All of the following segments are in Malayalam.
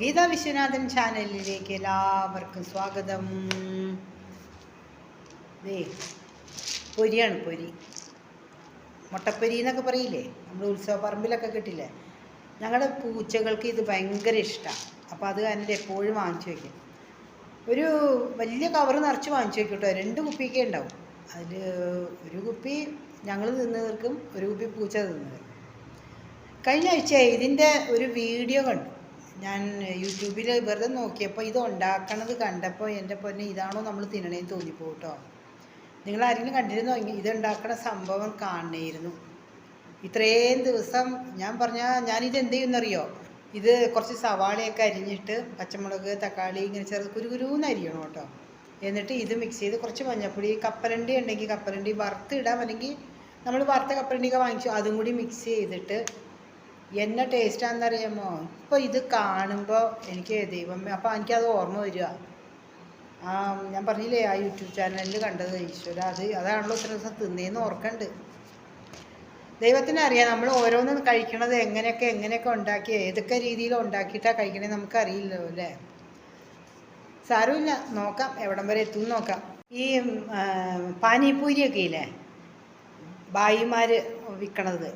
ഗീത വിശ്വനാഥൻ ചാനലിലേക്ക് എല്ലാവർക്കും സ്വാഗതം. ദേ പൊരിയാണ് പൊരി. മുട്ടപ്പൊരി എന്നൊക്കെ പറയില്ലേ? നമ്മൾ ഉത്സവ പറമ്പിലൊക്കെ കിട്ടില്ലേ? ഞങ്ങളുടെ പൂച്ചകൾക്ക് ഇത് ഭയങ്കര ഇഷ്ടമാണ് അപ്പോൾ അത് അതിന്റെ എപ്പോഴും വാങ്ങിച്ചു വയ്ക്കും ഒരു വലിയ കവർ നിറച്ച് വാങ്ങിച്ചു വയ്ക്കും കേട്ടോ. രണ്ട് കുപ്പിയൊക്കെ ഉണ്ടാവും. അതിൽ ഒരു കുപ്പി ഞങ്ങൾ തിന്നു തീർക്കും ഒരു കുപ്പി പൂച്ച തിന്നു തീർക്കും കഴിഞ്ഞ ആഴ്ച ഇതിന്റെ ഒരു വീഡിയോ കണ്ടു. ഞാൻ യൂട്യൂബിൽ വെറുതെ നോക്കിയപ്പോൾ ഇത് ഉണ്ടാക്കണത് കണ്ടപ്പോൾ എന്റെ പൊന്നെ ഇതാണോ നമ്മൾ തിന്നണേന്ന് തോന്നിപ്പോ കേട്ടോ നിങ്ങൾ ആരെങ്കിലും കണ്ടിരുന്നോ? ഇത് ഉണ്ടാക്കണ സംഭവം കാണണമായിരുന്നു ഇത്രയും ദിവസം ഞാൻ പറഞ്ഞ ഞാനിത് എന്ത് ചെയ്യുന്നറിയോ? ഇത് കുറച്ച് സവാളയൊക്കെ അരിഞ്ഞിട്ട് പച്ചമുളക് തക്കാളി ഇങ്ങനെ ചെറു കുരുകുരുന്ന് അരിയണം കേട്ടോ. എന്നിട്ട് ഇത് മിക്സ് ചെയ്ത് കുറച്ച് മഞ്ഞപ്പൊടി കപ്പലണ്ടി ഉണ്ടെങ്കിൽ കപ്പലണ്ടി വറുത്ത് ഇടാം. അല്ലെങ്കിൽ നമ്മൾ വറുത്ത കപ്പലണ്ടിയൊക്കെ വാങ്ങിച്ചു അതും കൂടി മിക്സ് ചെയ്തിട്ട് എന്നെ ടേസ്റ്റാണെന്നറിയാമോ ഇപ്പോൾ ഇത് കാണുമ്പോൾ എനിക്ക് ദൈവമേ അപ്പോൾ എനിക്കത് ഓർമ്മ വരിക. ആ ഞാൻ പറഞ്ഞില്ലേ ആ യൂട്യൂബ് ചാനലിൽ കണ്ടത് ഈശ്വര അത് അതാണല്ലോ ഇത്ര ദിവസം തിന്നേന്ന് ഓർക്കണ്ട്. ദൈവത്തിന് അറിയാം നമ്മൾ ഓരോന്നും കഴിക്കണത് എങ്ങനെയൊക്കെ എങ്ങനെയൊക്കെ ഉണ്ടാക്കി ഏതൊക്കെ രീതിയിൽ ഉണ്ടാക്കിയിട്ടാണ് കഴിക്കണേ നമുക്കറിയില്ലല്ലോ അല്ലേ? സാരമില്ല നോക്കാം എവിടം വരെ എത്തും നോക്കാം. ഈ പാനിപ്പൂരിയൊക്കെ ഇല്ലേ? ബായിമാർ വിൽക്കണത്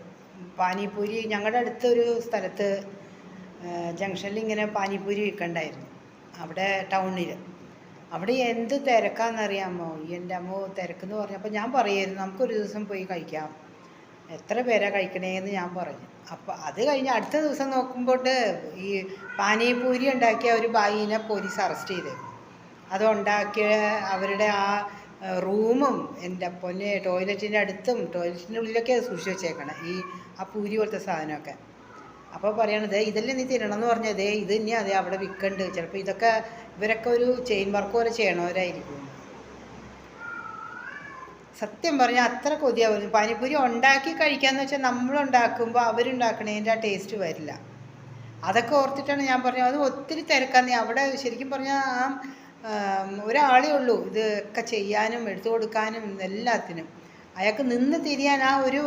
പാനിപൂരി ഞങ്ങളുടെ അടുത്തൊരു സ്ഥലത്ത് ജംഗ്ഷനിൽ ഇങ്ങനെ പാനിപൂരി വിൽക്കണ്ടായിരുന്നു. അവിടെ ടൗണിൽ അവിടെ എന്ത് തിരക്കാണെന്നറിയാമോ എന്റെ അമ്മോ തിരക്കെന്ന് പറഞ്ഞപ്പോൾ ഞാൻ പറയായിരുന്നു നമുക്കൊരു ദിവസം പോയി കഴിക്കാം. എത്ര പേരാ കഴിക്കണേന്ന് ഞാൻ പറഞ്ഞു. അപ്പോൾ അത് കഴിഞ്ഞ് അടുത്ത ദിവസം നോക്കുമ്പോൾ ഈ പാനിപൂരി ഉണ്ടാക്കിയ ഒരു ബായിനെ പോലീസ് അറസ്റ്റ് ചെയ്തു. അത് ഉണ്ടാക്കിയ അവരുടെ ആ റൂമും എന്റെ പൊന്നെ ടോയ്ലറ്റിന്റെ അടുത്തും ടോയ്ലറ്റിന്റെ ഉള്ളിലൊക്കെ സൂക്ഷിച്ച് വെച്ചേക്കണം ഈ ആ പൂരി പോലത്തെ സാധനമൊക്കെ. അപ്പോൾ പറയണത് ഇതല്ലേ നീ തിന്നണം എന്ന് പറഞ്ഞത് ഇത് ഇനി അതെ അവിടെ വിൽക്കണ്ട്. ചിലപ്പോൾ ഇതൊക്കെ ഇവരൊക്കെ ഒരു ചെയിൻ വർക്ക് പോലെ ചെയ്യണവരായിരിക്കും. സത്യം പറഞ്ഞാൽ അത്ര കൊതിയാവുന്നു പാനിപ്പൂരി ഉണ്ടാക്കി കഴിക്കാന്ന് വെച്ചാൽ നമ്മൾ ഉണ്ടാക്കുമ്പോൾ അവരുണ്ടാക്കണതിന്റെ ആ ടേസ്റ്റ് വരില്ല. അതൊക്കെ ഓർത്തിട്ടാണ് ഞാൻ പറഞ്ഞത്. അത് ഒത്തിരി തിരക്കാന്ന് അവിടെ ശരിക്കും പറഞ്ഞാൽ ആം, ഒരാളേ ഉള്ളൂ. ഇതൊക്കെ ചെയ്യാനും എടുത്തു കൊടുക്കാനും എല്ലാത്തിനും. അയാൾക്ക് നിന്ന് തിരിയാൻ ആ ഒരു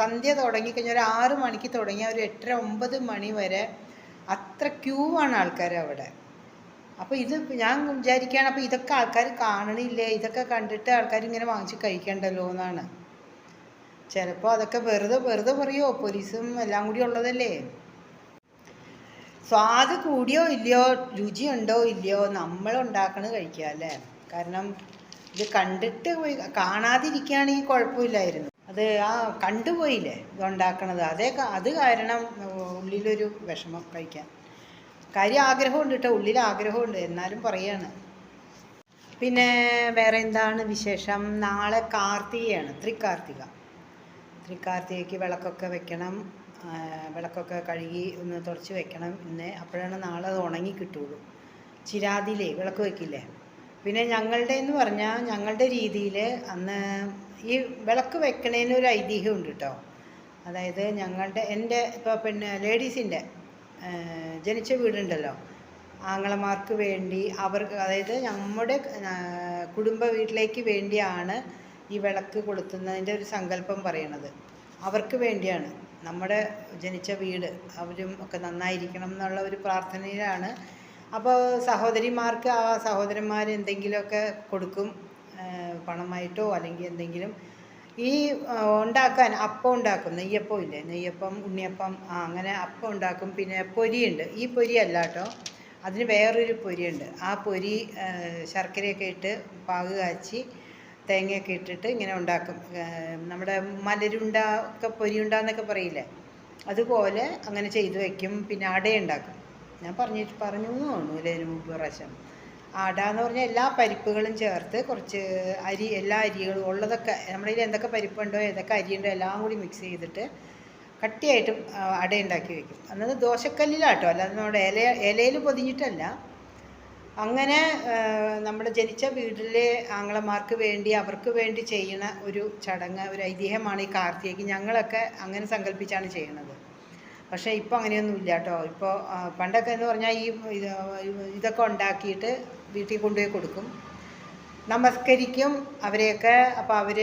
സന്ധ്യ തുടങ്ങിക്കഴിഞ്ഞാൽ ഒരു ആറ് മണിക്ക് തുടങ്ങിയ ഒരു എട്ടര ഒമ്പത് മണി വരെ അത്ര ക്യൂ ആണ് ആൾക്കാർ അവിടെ. അപ്പോൾ ഇത് ഞാൻ വിചാരിക്കുകയാണ് അപ്പോൾ ഇതൊക്കെ ആൾക്കാർ കാണണില്ലേ? ഇതൊക്കെ കണ്ടിട്ട് ആൾക്കാർ ഇങ്ങനെ വാങ്ങിച്ച് കഴിക്കണ്ടല്ലോ എന്നാണ്. ചിലപ്പോൾ അതൊക്കെ വെറുതെ വെറുതെ പറയുമോ പോലീസും എല്ലാം കൂടി ഉള്ളതല്ലേ? സ്വാദ് കൂടിയോ ഇല്ലയോ രുചിയുണ്ടോ ഇല്ലയോ നമ്മൾ ഉണ്ടാക്കണത് കഴിക്കുക അല്ലേ? കാരണം ഇത് കണ്ടിട്ട് പോയി കാണാതിരിക്കുകയാണെങ്കിൽ കുഴപ്പമില്ലായിരുന്നു. അത് ആ കണ്ടുപോയില്ലേ ഇത് ഉണ്ടാക്കണത്? അതേ അത് കാരണം ഉള്ളിലൊരു വിഷമം കഴിക്കാൻ. കാര്യം ആഗ്രഹമുണ്ട് കേട്ടോ ഉള്ളിൽ ആഗ്രഹമുണ്ട് എന്നാലും പറയാണ്. പിന്നെ വേറെ എന്താണ് വിശേഷം? നാളെ കാർത്തികയാണ് തൃക്കാർത്തിക തൃക്കാർത്തികയ്ക്ക് വിളക്കൊക്കെ വെക്കണം. വിളക്കൊക്കെ കഴുകി ഒന്ന് തുടച്ച് വെക്കണം ഇന്ന്. അപ്പോഴാണ് നാളെ അത് ഉണങ്ങി കിട്ടുള്ളൂ. ചിരാതിലേ വിളക്ക് വെക്കില്ലേ? പിന്നെ ഞങ്ങളുടെ എന്ന് പറഞ്ഞാൽ ഞങ്ങളുടെ രീതിയിൽ അന്ന് ഈ വിളക്ക് വെക്കണേന് ഒരു ഐതിഹ്യമുണ്ട് കേട്ടോ അതായത് ഞങ്ങളുടെ എന്റെ ഇപ്പോൾ പിന്നെ ലേഡീസിന്റെ ജനിച്ച വീടുണ്ടല്ലോ. ആങ്ങളമാർക്ക് വേണ്ടി അവർക്ക് അതായത് നമ്മുടെ കുടുംബ വീട്ടിലേക്ക് വേണ്ടിയാണ് ഈ വിളക്ക് കൊളുത്തുന്നതിന്റെ ഒരു സങ്കല്പം പറയണത്. അവർക്ക് വേണ്ടിയാണ്. നമ്മുടെ ജനിച്ച വീട് അവരും ഒക്കെ നന്നായിരിക്കണം എന്നുള്ള ഒരു പ്രാർത്ഥനയിലാണ്. അപ്പോൾ സഹോദരിമാർക്ക് ആ സഹോദരന്മാർ എന്തെങ്കിലുമൊക്കെ കൊടുക്കും പണമായിട്ടോ അല്ലെങ്കിൽ എന്തെങ്കിലും ഈ ഉണ്ടാക്കാൻ അപ്പം ഉണ്ടാക്കും. നെയ്യപ്പം ഇല്ലേ? നെയ്യപ്പം ഉണ്ണിയപ്പം അങ്ങനെ അപ്പം ഉണ്ടാക്കും. പിന്നെ പൊരിയുണ്ട്. ഈ പൊരി അല്ല കേട്ടോ. അതിന് വേറൊരു പൊരിയുണ്ട്. ആ പൊരി ശർക്കരയൊക്കെ ഇട്ട് പാക് കാച്ചി തേങ്ങയൊക്കെ ഇട്ടിട്ട് ഇങ്ങനെ ഉണ്ടാക്കും. നമ്മുടെ മലരുണ്ട ഒക്കെ പൊരിയുണ്ട എന്നൊക്കെ പറയില്ലേ? അതുപോലെ അങ്ങനെ ചെയ്തു വയ്ക്കും പിന്നെ അടയുണ്ടാക്കും ഞാൻ പറഞ്ഞിട്ട് പറഞ്ഞു അല്ലേ ഇതിന് മുമ്പ് പ്രാവശ്യം. അട എന്ന് പറഞ്ഞാൽ എല്ലാ പരിപ്പുകളും ചേർത്ത് കുറച്ച് അരി എല്ലാ അരികളും ഉള്ളതൊക്കെ നമ്മുടെ കയ്യിൽ എന്തൊക്കെ പരിപ്പുണ്ടോ ഏതൊക്കെ അരിയുണ്ടോ എല്ലാം കൂടി മിക്സ് ചെയ്തിട്ട് കട്ടിയായിട്ടും അട ഉണ്ടാക്കി വെക്കും. അന്നത് ദോശക്കല്ലിലാട്ടോ. അല്ലാതെ നമ്മുടെ ഇല ഇലയിൽ പൊതിഞ്ഞിട്ടല്ല. അങ്ങനെ നമ്മൾ ജനിച്ച വീട്ടിലെ ആങ്ങളമാർക്ക് വേണ്ടി അവർക്ക് വേണ്ടി ചെയ്യുന്ന ഒരു ചടങ്ങ് ഒരു ഐതിഹ്യമാണ് ഈ കാർത്തികയ്ക്ക് ഞങ്ങളൊക്കെ അങ്ങനെ സങ്കല്പിച്ചാണ് ചെയ്യുന്നത് പക്ഷേ ഇപ്പോൾ അങ്ങനെയൊന്നും ഇല്ല കേട്ടോ. ഇപ്പോൾ പണ്ടൊക്കെ എന്ന് പറഞ്ഞാൽ ഈ ഇത് ഇതൊക്കെ ഉണ്ടാക്കിയിട്ട് വീട്ടിൽ കൊണ്ടുപോയി കൊടുക്കും. നമസ്കരിക്കും അവരെയൊക്കെ അപ്പോൾ അവർ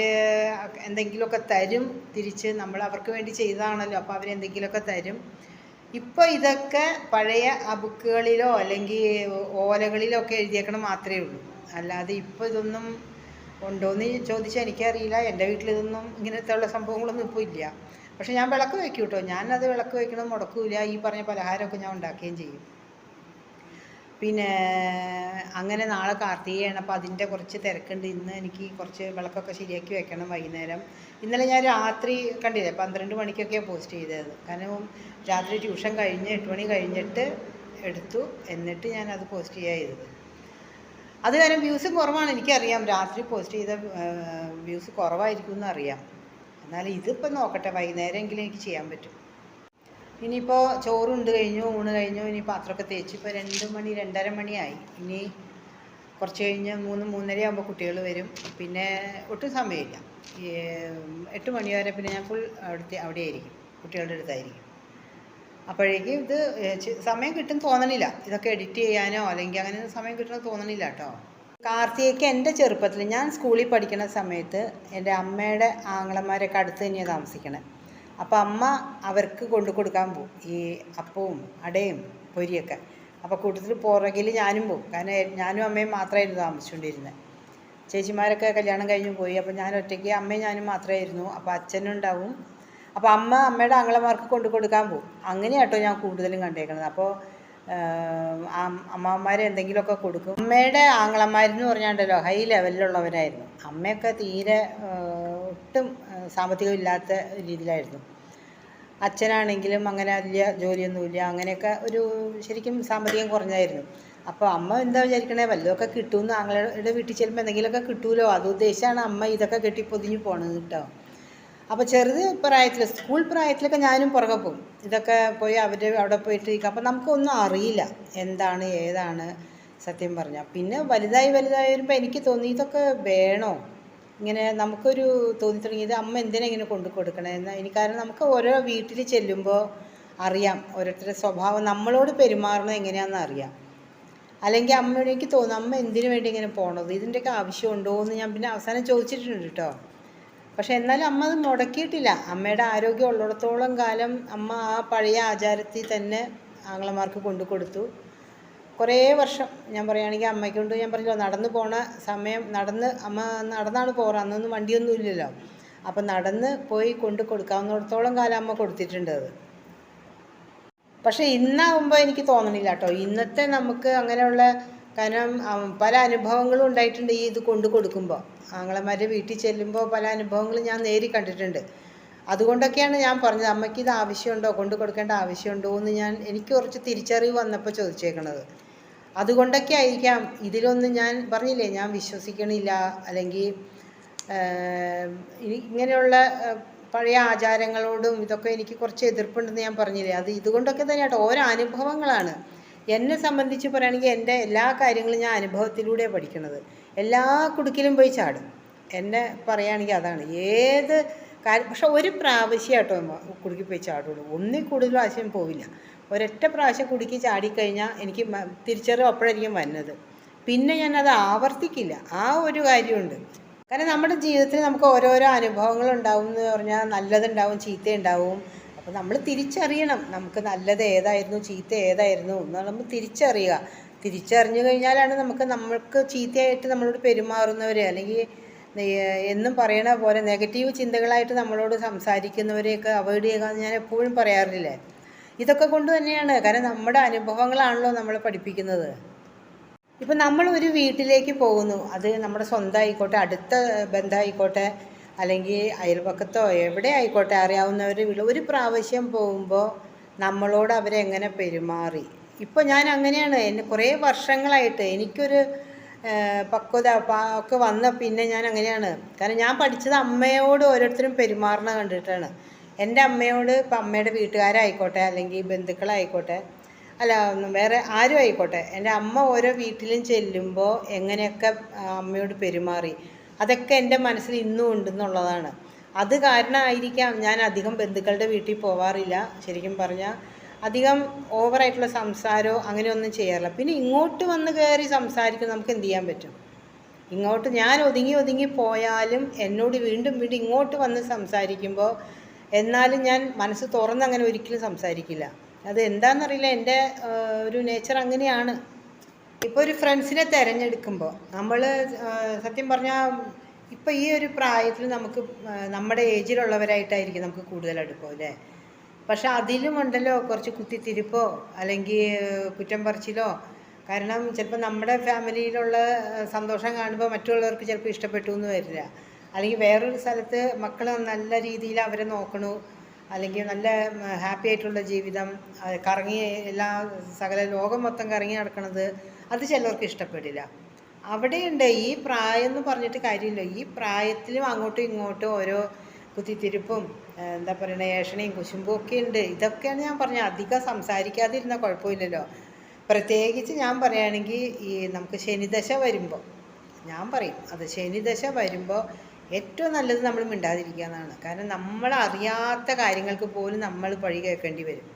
എന്തെങ്കിലുമൊക്കെ തരും തിരിച്ച് നമ്മൾ അവർക്ക് വേണ്ടി ചെയ്തതാണല്ലോ അപ്പോൾ അവരെന്തെങ്കിലുമൊക്കെ തരും. ഇപ്പോൾ ഇതൊക്കെ പഴയ ആ ബുക്കുകളിലോ അല്ലെങ്കിൽ ഓലകളിലോ ഒക്കെ എഴുതിയേക്കണ മാത്രമേ ഉള്ളൂ. അല്ലാതെ ഇപ്പോൾ ഇതൊന്നും ഉണ്ടോയെന്ന് ചോദിച്ചാൽ എനിക്കറിയില്ല. എന്റെ വീട്ടിൽ ഇതൊന്നും ഇങ്ങനത്തെ ഉള്ള സംഭവങ്ങളൊന്നും ഇപ്പോൾ ഇല്ല. പക്ഷെ ഞാൻ വിളക്ക് വയ്ക്കും കേട്ടോ ഞാനത് വിളക്ക് വയ്ക്കണം മുടക്കൂല ഈ പറഞ്ഞ പലഹാരമൊക്കെ ഞാൻ ഉണ്ടാക്കുകയും ചെയ്യും. പിന്നെ അങ്ങനെ നാളെ കാർത്തികയാണ്. അപ്പോൾ അതിന്റെ കുറച്ച് തിരക്കുണ്ട്. ഇന്ന് എനിക്ക് കുറച്ച് വിളക്കൊക്കെ ശരിയാക്കി വെക്കണം വൈകുന്നേരം. ഇന്നലെ ഞാൻ രാത്രി കണ്ടില്ലേ പന്ത്രണ്ട് മണിക്കൊക്കെയാണ് പോസ്റ്റ് ചെയ്തത്. കാരണം രാത്രി ട്യൂഷൻ കഴിഞ്ഞ് എട്ട് മണി കഴിഞ്ഞിട്ട് എടുത്തു. എന്നിട്ട് ഞാൻ അത് പോസ്റ്റ് ചെയ്യുക ചെയ്തത്. അത് കാരണം വ്യൂസ് കുറവാണ്. എനിക്കറിയാം. രാത്രി പോസ്റ്റ് ചെയ്ത വ്യൂസ് കുറവായിരിക്കും എന്നറിയാം എന്നാൽ ഇതിപ്പോൾ നോക്കട്ടെ. വൈകുന്നേരമെങ്കിലും എനിക്ക് ചെയ്യാൻ പറ്റും. ഇനിയിപ്പോൾ ചോറുണ്ട് കഴിഞ്ഞു ഊണ് കഴിഞ്ഞു ഇനി പാത്രമൊക്കെ തേച്ച് ഇപ്പോൾ രണ്ട് മണി രണ്ടര മണിയായി. ഇനി കുറച്ച് കഴിഞ്ഞ് മൂന്ന് മൂന്നര ആകുമ്പോൾ കുട്ടികൾ വരും. പിന്നെ ഒട്ടും സമയമില്ല. എട്ട് മണി വരെ പിന്നെ ഞാൻ ഫുൾ അവിടുത്തെ അവിടെ ആയിരിക്കും കുട്ടികളുടെ അടുത്തായിരിക്കും. അപ്പോഴേക്കും ഇത് സമയം കിട്ടും തോന്നണില്ല. ഇതൊക്കെ എഡിറ്റ് ചെയ്യാനോ അല്ലെങ്കിൽ അങ്ങനെ സമയം കിട്ടണമെന്ന് തോന്നണില്ല കേട്ടോ. കാർത്തികയ്ക്ക് എന്റെ ചെറുപ്പത്തിൽ ഞാൻ സ്കൂളിൽ പഠിക്കുന്ന സമയത്ത് എന്റെ അമ്മയുടെ ആങ്ങളമാരൊക്കെ അടുത്ത് തന്നെയാണ് താമസിക്കണേ. അപ്പോൾ അമ്മ അവർക്ക് കൊണ്ടു കൊടുക്കാൻ പോകും ഈ അപ്പവും അടയും പൊരിയൊക്കെ. അപ്പോൾ കൂട്ടത്തിൽ പുറകിൽ ഞാനും പോകും കാരണം ഞാനും അമ്മയും മാത്രമായിരുന്നു താമസിച്ചുകൊണ്ടിരുന്നത് ചേച്ചിമാരൊക്കെ കല്യാണം കഴിഞ്ഞ് പോയി. അപ്പോൾ ഞാൻ ഒറ്റയ്ക്ക് അമ്മയും ഞാനും മാത്രമായിരുന്നു അപ്പോൾ അച്ഛനുണ്ടാവും അപ്പോൾ അമ്മ അമ്മയുടെ അങ്ങളമാർക്ക് കൊണ്ടു കൊടുക്കാൻ പോകും അങ്ങനെയാട്ടോ ഞാൻ കൂടുതലും കണ്ടേക്കുന്നത് അപ്പോൾ അമ്മമാർ എന്തെങ്കിലുമൊക്കെ കൊടുക്കും. അമ്മയുടെ ആങ്ങളമാരെന്ന് പറഞ്ഞാണ്ടല്ലോ ഹൈ ലെവലിലുള്ളവരായിരുന്നു. അമ്മയൊക്കെ തീരെ ഒട്ടും സാമ്പത്തികം ഇല്ലാത്ത രീതിയിലായിരുന്നു. അച്ഛനാണെങ്കിലും അങ്ങനെ വലിയ ജോലിയൊന്നുമില്ല. അങ്ങനെയൊക്കെ ഒരു ശരിക്കും സാമ്പത്തികം കുറഞ്ഞായിരുന്നു. അപ്പോൾ അമ്മ എന്താ വിചാരിക്കണേ? വല്ലതൊക്കെ കിട്ടുമെന്ന് ആങ്ങളുടെ വീട്ടിൽ ചെല്ലുമ്പോൾ എന്തെങ്കിലുമൊക്കെ കിട്ടുമല്ലോ അത് ഉദ്ദേശിച്ചാണ് അമ്മ ഇതൊക്കെ കെട്ടി പൊതിഞ്ഞ് പോണത് കേട്ടോ അപ്പോൾ ചെറുത് പ്രായത്തിൽ സ്കൂൾ പ്രായത്തിലൊക്കെ ഞാനും പുറകെ പോകും. ഇതൊക്കെ പോയി അവർ അവിടെ പോയിട്ട് ഇരിക്കും. അപ്പോൾ നമുക്കൊന്നും അറിയില്ല എന്താണ് ഏതാണ് സത്യം പറഞ്ഞാൽ പിന്നെ വലുതായി വലുതായി വരുമ്പോൾ എനിക്ക് തോന്നി ഇതൊക്കെ വേണോ? ഇങ്ങനെ നമുക്കൊരു തോന്നി തുടങ്ങിയത് അമ്മ എന്തിനാ ഇങ്ങനെ കൊണ്ടു കൊടുക്കണേ? എന്ന് എനിക്ക് കാരണം നമുക്ക് ഓരോ വീട്ടിൽ ചെല്ലുമ്പോൾ അറിയാം. ഓരോരുത്തരുടെ സ്വഭാവം നമ്മളോട് പെരുമാറണത് എങ്ങനെയാണെന്ന് അറിയാം. അല്ലെങ്കിൽ അമ്മയോട് എനിക്ക് തോന്നും അമ്മ എന്തിനു വേണ്ടി ഇങ്ങനെ പോണത്? ഇതിന്റെയൊക്കെ ആവശ്യമുണ്ടോ എന്ന് ഞാൻ പിന്നെ അവസാനം ചോദിച്ചിട്ടുണ്ട് കേട്ടോ. പക്ഷെ എന്നാലും അമ്മ അത് മുടക്കിയിട്ടില്ല. അമ്മയുടെ ആരോഗ്യം ഉള്ളിടത്തോളം കാലം അമ്മ ആ പഴയ ആചാരത്തിൽ തന്നെ ആങ്ങളമാർക്ക് കൊണ്ടു കൊടുത്തു. കുറേ വർഷം ഞാൻ പറയുകയാണെങ്കിൽ അമ്മയ്ക്കൊണ്ട് ഞാൻ പറഞ്ഞല്ലോ നടന്നു പോണ സമയം നടന്ന് അമ്മ നടന്നാണ് പോകുക അന്നൊന്നും വണ്ടിയൊന്നും ഇല്ലല്ലോ. അപ്പം നടന്ന് പോയി കൊണ്ട് കൊടുക്കാവുന്നിടത്തോളം കാലം അമ്മ കൊടുത്തിട്ടുണ്ട് അത്. പക്ഷേ ഇന്നാകുമ്പോൾ എനിക്ക് തോന്നണില്ല കേട്ടോ. ഇന്നത്തെ നമുക്ക് അങ്ങനെയുള്ള കാരണം പല അനുഭവങ്ങളും ഉണ്ടായിട്ടുണ്ട് ഈ ഇത് കൊണ്ട് കൊടുക്കുമ്പോൾ. ആങ്ങളമാരുടെ വീട്ടിൽ ചെല്ലുമ്പോൾ പല അനുഭവങ്ങളും ഞാൻ നേരി കണ്ടിട്ടുണ്ട്. അതുകൊണ്ടൊക്കെയാണ് ഞാൻ പറഞ്ഞത് അമ്മയ്ക്ക് ഇത് ആവശ്യമുണ്ടോ കൊണ്ടു കൊടുക്കേണ്ട ആവശ്യമുണ്ടോ എന്ന് ഞാൻ എനിക്ക് കുറച്ച് തിരിച്ചറിവ് വന്നപ്പോൾ ചോദിച്ചേക്കണത്. അതുകൊണ്ടൊക്കെ ആയിരിക്കാം. ഇതിലൊന്നും ഞാൻ പറഞ്ഞില്ലേ ഞാൻ വിശ്വസിക്കണില്ല അല്ലെങ്കിൽ ഇങ്ങനെയുള്ള പഴയ ആചാരങ്ങളോടും ഇതൊക്കെ എനിക്ക് കുറച്ച് എതിർപ്പുണ്ടെന്ന് ഞാൻ പറഞ്ഞില്ലേ അത് ഇതുകൊണ്ടൊക്കെ തന്നെ കേട്ടോ ഓരോ അനുഭവങ്ങളാണ്. എന്നെ സംബന്ധിച്ച് പറയുകയാണെങ്കിൽ എന്റെ എല്ലാ കാര്യങ്ങളും ഞാൻ അനുഭവത്തിലൂടെ പഠിക്കണത്. എല്ലാ കുടുക്കിലും പോയി ചാടും. എന്നെ പറയുകയാണെങ്കിൽ അതാണ്. ഏത് കാര്യം പക്ഷെ ഒരു പ്രാവശ്യം കേട്ടോ കുടുക്കി പോയി ചാടുള്ളൂ. ഒന്നിൽ കൂടുതൽ പ്രാവശ്യം പോവില്ല. ഒരൊറ്റ പ്രാവശ്യം കുടുക്കി ചാടിക്കഴിഞ്ഞാൽ എനിക്ക് തിരിച്ചറിവ് അപ്പോഴായിരിക്കും വരുന്നത്. പിന്നെ ഞാനത് ആവർത്തിക്കില്ല. ആ ഒരു കാര്യമുണ്ട്. കാരണം നമ്മുടെ ജീവിതത്തിൽ നമുക്ക് ഓരോരോ അനുഭവങ്ങൾ ഉണ്ടാവും എന്ന് പറഞ്ഞാൽ നല്ലതുണ്ടാവും ചീത്തയുണ്ടാവും. അപ്പോൾ നമ്മൾ തിരിച്ചറിയണം. നമുക്ക് നല്ലത് ഏതായിരുന്നു ചീത്ത ഏതായിരുന്നു എന്ന് നമ്മൾ തിരിച്ചറിയുക. തിരിച്ചറിഞ്ഞു കഴിഞ്ഞാലാണ് നമുക്ക് നമ്മൾക്ക് ചീത്തയായിട്ട് നമ്മളോട് പെരുമാറുന്നവർ അല്ലെങ്കിൽ എന്നും പറയണ പോലെ നെഗറ്റീവ് ചിന്തകളായിട്ട് നമ്മളോട് സംസാരിക്കുന്നവരെയൊക്കെ അവോയ്ഡ് ചെയ്യുക ഞാൻ എപ്പോഴും പറയാറില്ലേ? ഇതൊക്കെ കൊണ്ട് തന്നെയാണ്. കാരണം നമ്മുടെ അനുഭവങ്ങളാണല്ലോ നമ്മൾ പഠിപ്പിക്കുന്നത്. ഇപ്പം നമ്മൾ ഒരു വീട്ടിലേക്ക് പോകുന്നു. അത് നമ്മുടെ സ്വന്തം ആയിക്കോട്ടെ അടുത്ത ബന്ധമായിക്കോട്ടെ അല്ലെങ്കിൽ അയൽപക്കത്തോ എവിടെ ആയിക്കോട്ടെ അറിയാവുന്നവരുടെ വീട്ടിൽ ഒരു പ്രാവശ്യം പോകുമ്പോൾ നമ്മളോട് അവരെങ്ങനെ പെരുമാറി? ഇപ്പോൾ ഞാൻ അങ്ങനെയാണ്. എന്നെ കുറേ വർഷങ്ങളായിട്ട് എനിക്കൊരു പക്വത ഒക്കെ വന്ന പിന്നെ ഞാൻ അങ്ങനെയാണ്. കാരണം ഞാൻ പഠിച്ചത് അമ്മയോട് ഓരോരുത്തരും പെരുമാറണ കണ്ടിട്ടാണ്. എന്റെ അമ്മയോട് ഇപ്പം അമ്മയുടെ വീട്ടുകാരായിക്കോട്ടെ അല്ലെങ്കിൽ ബന്ധുക്കളായിക്കോട്ടെ അല്ല വേറെ ആരും ആയിക്കോട്ടെ എന്റെ അമ്മ ഓരോ വീട്ടിലും ചെല്ലുമ്പോൾ എങ്ങനെയൊക്കെ അമ്മയോട് പെരുമാറി അതൊക്കെ എന്റെ മനസ്സിൽ ഇന്നും ഉണ്ടെന്നുള്ളതാണ്. അത് കാരണമായിരിക്കാം ഞാൻ അധികം ബന്ധുക്കളുടെ വീട്ടിൽ പോവാറില്ല. ശരിക്കും പറഞ്ഞാൽ അധികം ഓവറായിട്ടുള്ള സംസാരമോ അങ്ങനെയൊന്നും ചെയ്യാറില്ല. പിന്നെ ഇങ്ങോട്ട് വന്ന് കയറി സംസാരിക്കും നമുക്ക് എന്ത് ചെയ്യാൻ പറ്റും? ഇങ്ങോട്ട് ഞാൻ ഒതുങ്ങി ഒതുങ്ങി പോയാലും എന്നോട് വീണ്ടും വീണ്ടും ഇങ്ങോട്ട് വന്ന് സംസാരിക്കുമ്പോൾ എന്നാലും ഞാൻ മനസ്സ് തുറന്ന് അങ്ങനെ ഒരിക്കലും സംസാരിക്കില്ല. അത് എന്താണെന്നറിയില്ല എന്റെ ഒരു നേച്ചർ അങ്ങനെയാണ്. ഇപ്പോൾ ഒരു ഫ്രണ്ട്സിനെ തിരഞ്ഞെടുക്കുമ്പോൾ നമ്മൾ സത്യം പറഞ്ഞാൽ ഇപ്പോൾ ഈ ഒരു പ്രായത്തിൽ നമുക്ക് നമ്മുടെ ഏജിലുള്ളവരായിട്ടായിരിക്കും നമുക്ക് കൂടുതൽ അടുപ്പം അല്ലേ? പക്ഷെ അതിലും ഉണ്ടല്ലോ കുറച്ച് കുത്തിത്തിരിപ്പോ അല്ലെങ്കിൽ കുറ്റം പറച്ചിലോ. കാരണം ചിലപ്പോൾ നമ്മുടെ ഫാമിലിയിലുള്ള സന്തോഷം കാണുമ്പോൾ മറ്റുള്ളവർക്ക് ചിലപ്പോൾ ഇഷ്ടപ്പെട്ടു എന്ന് വരില്ല. അല്ലെങ്കിൽ വേറൊരു സ്ഥലത്ത് മക്കൾ നല്ല രീതിയിൽ അവരെ നോക്കണു. അല്ലെങ്കിൽ നല്ല ഹാപ്പി ആയിട്ടുള്ള ജീവിതം കറങ്ങി എല്ലാ സകല ലോകം മൊത്തം കറങ്ങി നടക്കുന്നത് അത് ചിലർക്ക് ഇഷ്ടപ്പെടില്ല. അവിടെയുണ്ട് ഈ പ്രായം എന്ന് പറഞ്ഞിട്ട് കാര്യമില്ല. ഈ പ്രായത്തിലും അങ്ങോട്ടും ഇങ്ങോട്ടും ഓരോ കുത്തിത്തിരിപ്പും എന്താ പറയണ ഏഷണയും കുശുമ്പും ഒക്കെ ഉണ്ട്. ഇതൊക്കെയാണ് ഞാൻ പറഞ്ഞത്. അധികം സംസാരിക്കാതിരുന്ന കുഴപ്പമില്ലല്ലോ. പ്രത്യേകിച്ച് ഞാൻ പറയുകയാണെങ്കിൽ ഈ നമുക്ക് ശനിദശ വരുമ്പോൾ ഞാൻ പറയും അത് ശനിദശ വരുമ്പോൾ ഏറ്റവും നല്ലത് നമ്മൾ മിണ്ടാതിരിക്കുക എന്നാണ്. കാരണം നമ്മൾ അറിയാത്ത കാര്യങ്ങൾക്ക് പോലും നമ്മൾ പഴി കേൾക്കേണ്ടി വരും.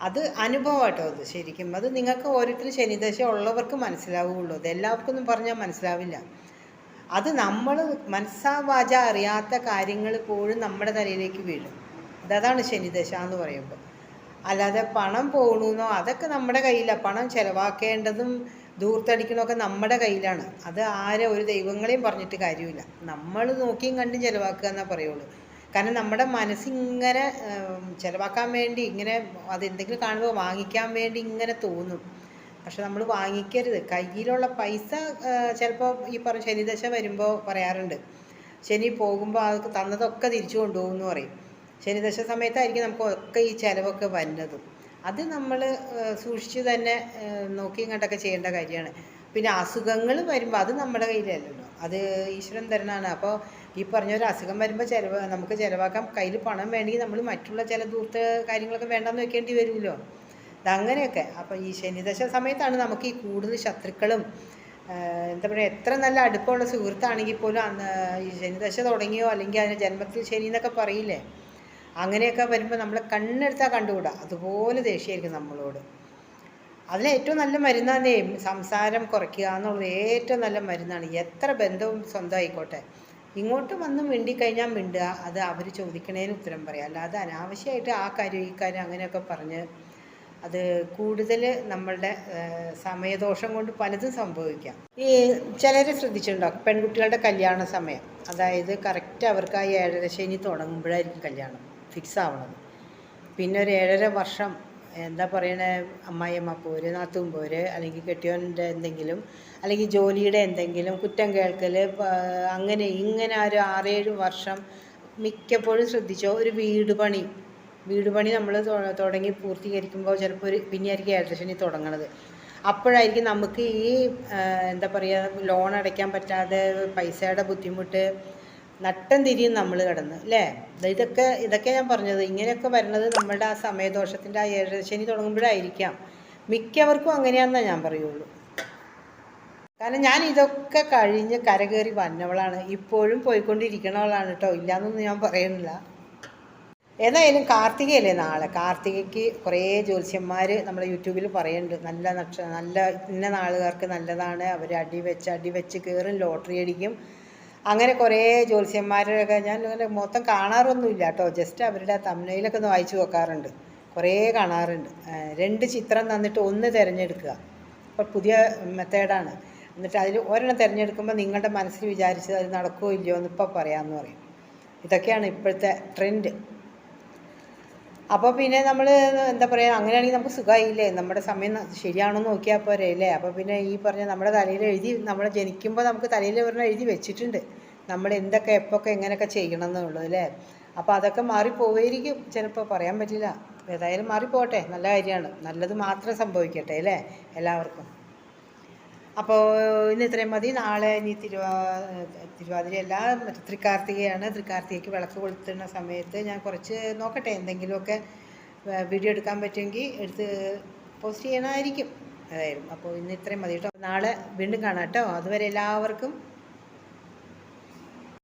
അത് അനുഭവമാട്ടോ അത് ശരിക്കും. അത് നിങ്ങൾക്ക് ഓരോരുത്തരും ശനിദശ ഉള്ളവർക്ക് മനസ്സിലാവുകയുള്ളൂ. അത് എല്ലാവർക്കും ഒന്നും പറഞ്ഞാൽ മനസ്സിലാവില്ല. അത് നമ്മൾ മനസ്സാ വാച അറിയാത്ത കാര്യങ്ങൾ പോലും നമ്മുടെ തലയിലേക്ക് വീഴും. അതാണ് ശനിദശ എന്ന് പറയുമ്പോൾ അല്ലാതെ പണം പോകണമെന്നോ അതൊക്കെ നമ്മുടെ കയ്യിലാണ് പണം ചിലവാക്കേണ്ടതും ദൂർത്തടിക്കണമൊക്കെ നമ്മുടെ കയ്യിലാണ്. അത് ആരെ ഒരു ദൈവങ്ങളെയും പറഞ്ഞിട്ട് കാര്യമില്ല. നമ്മൾ നോക്കിയും കണ്ടും ചിലവാക്കുക എന്നേ പറയുള്ളൂ. കാരണം നമ്മുടെ മനസ്സിങ്ങനെ ചിലവാക്കാൻ വേണ്ടി ഇങ്ങനെ അതെന്തെങ്കിലും കാണുമ്പോൾ വാങ്ങിക്കാൻ വേണ്ടി ഇങ്ങനെ തോന്നും. പക്ഷെ നമ്മൾ വാങ്ങിക്കരുത്. കയ്യിലുള്ള പൈസ ചിലപ്പോൾ ഈ പറഞ്ഞ ശനിദശ വരുമ്പോൾ പറയാറുണ്ട്. ശനി പോകുമ്പോൾ അത് തന്നതൊക്കെ തിരിച്ചു കൊണ്ടുപോകും എന്ന് പറയും. ശനിദശ സമയത്തായിരിക്കും നമുക്ക് ഒക്കെ ഈ ചിലവൊക്കെ വരുന്നത്. അത് നമ്മൾ സൂക്ഷിച്ച് തന്നെ നോക്കിയും കണ്ടൊക്കെ ചെയ്യേണ്ട കാര്യമാണ്. പിന്നെ അസുഖങ്ങൾ വരുമ്പോൾ അത് നമ്മുടെ കയ്യിലല്ലല്ലോ. അത് ഈശ്വരൻ തരണമാണ് അപ്പോൾ ഈ പറഞ്ഞ ഒരു അസുഖം വരുമ്പോൾ ചിലവ് നമുക്ക് ചിലവാക്കാം. കയ്യിൽ പണം വേണമെങ്കിൽ നമ്മൾ മറ്റുള്ള ചില ദൂർത്ത കാര്യങ്ങളൊക്കെ വേണ്ടെന്ന് വെക്കേണ്ടി വരുമല്ലോ അതങ്ങനെയൊക്കെ അപ്പോൾ ഈ ശനിദശ സമയത്താണ് നമുക്ക് ഈ കൂടുതൽ ശത്രുക്കളും എന്താ പറയുക എത്ര നല്ല അടുപ്പമുള്ള സുഹൃത്താണെങ്കിൽ പോലും അന്ന് ഈ ശനിദശ തുടങ്ങിയോ അല്ലെങ്കിൽ അതിന് ജന്മത്തിൽ ശനി എന്നൊക്കെ പറയില്ലേ? അങ്ങനെയൊക്കെ വരുമ്പോൾ നമ്മളെ കണ്ണെടുത്താൽ കണ്ടുകൂടാ. അതുപോലെ ദേഷ്യമായിരിക്കും നമ്മളോട്. അതിന് ഏറ്റവും നല്ല മരുന്നാന്നേ സംസാരം കുറയ്ക്കുക എന്നുള്ളത് ഏറ്റവും നല്ല മരുന്നാണ്. എത്ര ബന്ധവും സ്വന്തം ആയിക്കോട്ടെ. ഇങ്ങോട്ട് വന്ന് മിണ്ടിക്കഴിഞ്ഞാൽ മിണ്ടുക അത് അവർ ചോദിക്കണേന് ഉത്തരം പറയുക അല്ലാതെ അനാവശ്യമായിട്ട് ആ കാര്യം ഈ കാര്യം അങ്ങനെയൊക്കെ പറഞ്ഞ് അത് കൂടുതൽ നമ്മളുടെ സമയദോഷം കൊണ്ട് പലതും സംഭവിക്കാം. ഈ ചിലരെ ശ്രദ്ധിച്ചിട്ടുണ്ടോ പെൺകുട്ടികളുടെ കല്യാണ സമയം. അതായത് കറക്റ്റ് അവർക്ക് ആ ഏഴര ശനി തുടങ്ങുമ്പോഴായിരിക്കും കല്യാണം ഫിക്സ് ആവണത്. പിന്നെ ഒരു ഏഴര വർഷം എന്താ പറയണേ അമ്മായിയമ്മ പോര് നാത്തും പോര് അല്ലെങ്കിൽ കെട്ടിയോന്റെ എന്തെങ്കിലും അല്ലെങ്കിൽ ജോലിയുടെ എന്തെങ്കിലും കുറ്റം കേൾക്കൽ അങ്ങനെ ഇങ്ങനെ ഒരു ആറേഴ് വർഷം മിക്കപ്പോഴും ശ്രദ്ധിച്ചോ ഒരു വീട് പണി വീട് പണി നമ്മൾ തുടങ്ങി പൂർത്തീകരിക്കുമ്പോൾ ചിലപ്പോൾ ഒരു പിന്നെയായിരിക്കും ഏഴരശനി തുടങ്ങണത്. അപ്പോഴായിരിക്കും നമുക്ക് ഈ എന്താ പറയുക ലോൺ അടയ്ക്കാൻ പറ്റാതെ പൈസയുടെ ബുദ്ധിമുട്ട് നട്ടം തിരിയും നമ്മൾ കിടന്ന് അല്ലേ ഇതൊക്കെ ഇതൊക്കെ ഞാൻ പറഞ്ഞത്. ഇങ്ങനെയൊക്കെ വരുന്നത് നമ്മളുടെ ആ സമയദോഷത്തിന്റെ ആ ഏഴരശനി തുടങ്ങുമ്പോഴായിരിക്കാം. മിക്കവർക്കും അങ്ങനെയാണെന്നേ ഞാൻ പറയുള്ളൂ. കാരണം ഞാൻ ഇതൊക്കെ കഴിഞ്ഞ് കരകയറി വന്നവളാണ്. ഇപ്പോഴും പോയിക്കൊണ്ടിരിക്കണവളാണ് കേട്ടോ ഇല്ലയെന്നൊന്നും ഞാൻ പറയുന്നില്ല ഏതായാലും കാർത്തികയല്ലേ നാളെ? കാർത്തികയ്ക്ക് കുറേ ജ്യോത്സ്യന്മാർ നമ്മുടെ യൂട്യൂബിൽ പറയുന്നുണ്ട് നല്ല നക്ഷ നല്ല ഇന്ന നാളുകാർക്ക് നല്ലതാണ്. അവർ അടി വെച്ച് അടി വെച്ച് കയറും ലോട്ടറി അടിക്കും. അങ്ങനെ കുറേ ജ്യോത്സ്യന്മാരൊക്കെ ഞാൻ അങ്ങനെ മൊത്തം കാണാറൊന്നുമില്ല കേട്ടോ. ജസ്റ്റ് അവരുടെ തമ്മിലൊക്കെ ഒന്ന് വായിച്ചു നോക്കാറുണ്ട്. കുറേ കാണാറുണ്ട്. രണ്ട് ചിത്രം തന്നിട്ട് ഒന്ന് തിരഞ്ഞെടുക്കുക. അപ്പോൾ പുതിയ മെത്തേഡാണ്. എന്നിട്ട് അതിൽ ഒരെണ്ണം തിരഞ്ഞെടുക്കുമ്പോൾ നിങ്ങളുടെ മനസ്സിൽ വിചാരിച്ചത് അത് നടക്കുമോ ഇല്ലയോ എന്ന് ഇപ്പോൾ പറയാമെന്ന് പറയും. ഇതൊക്കെയാണ് ഇപ്പോഴത്തെ ട്രെൻഡ് അപ്പോൾ പിന്നെ നമ്മൾ എന്താ പറയുക അങ്ങനെയാണെങ്കിൽ നമുക്ക് സുഖമായില്ലേ നമ്മുടെ സമയം ശരിയാണോ നോക്കിയാൽ പോരെ അല്ലേ? അപ്പോൾ പിന്നെ ഈ പറഞ്ഞ നമ്മുടെ തലയിൽ എഴുതി നമ്മൾ ജനിക്കുമ്പോൾ നമുക്ക് തലയിൽ ഒരെണ്ണം എഴുതി വെച്ചിട്ടുണ്ട്. നമ്മൾ എന്തൊക്കെ എപ്പോഴൊക്കെ എങ്ങനെയൊക്കെ ചെയ്യണം എന്നുള്ളത് അല്ലേ? അപ്പോൾ അതൊക്കെ മാറിപ്പോവായിരിക്കും. ചിലപ്പോൾ പറയാൻ പറ്റില്ല. ഏതായാലും മാറിപ്പോട്ടെ നല്ല കാര്യമാണ്. നല്ലത് മാത്രം സംഭവിക്കട്ടെ അല്ലേ? എല്ലാവർക്കും. അപ്പോൾ ഇന്ന് ഇത്രയും മതി. നാളെ ഇനി തിരുവാ തിരുവാതിരയല്ല തൃക്കാർത്തികയാണ്. തൃക്കാർത്തികയ്ക്ക് വിളക്ക് കൊളുത്തുന്ന സമയത്ത് ഞാൻ കുറച്ച് നോക്കട്ടെ എന്തെങ്കിലുമൊക്കെ വീഡിയോ എടുക്കാൻ പറ്റുമെങ്കിൽ എടുത്ത് പോസ്റ്റ് ചെയ്യണമായിരിക്കും. അതായിരുന്നു. അപ്പോൾ ഇന്ന് ഇത്രയും മതി കേട്ടോ. നാളെ വീണ്ടും കാണാം കേട്ടോ. അതുവരെ എല്ലാവർക്കും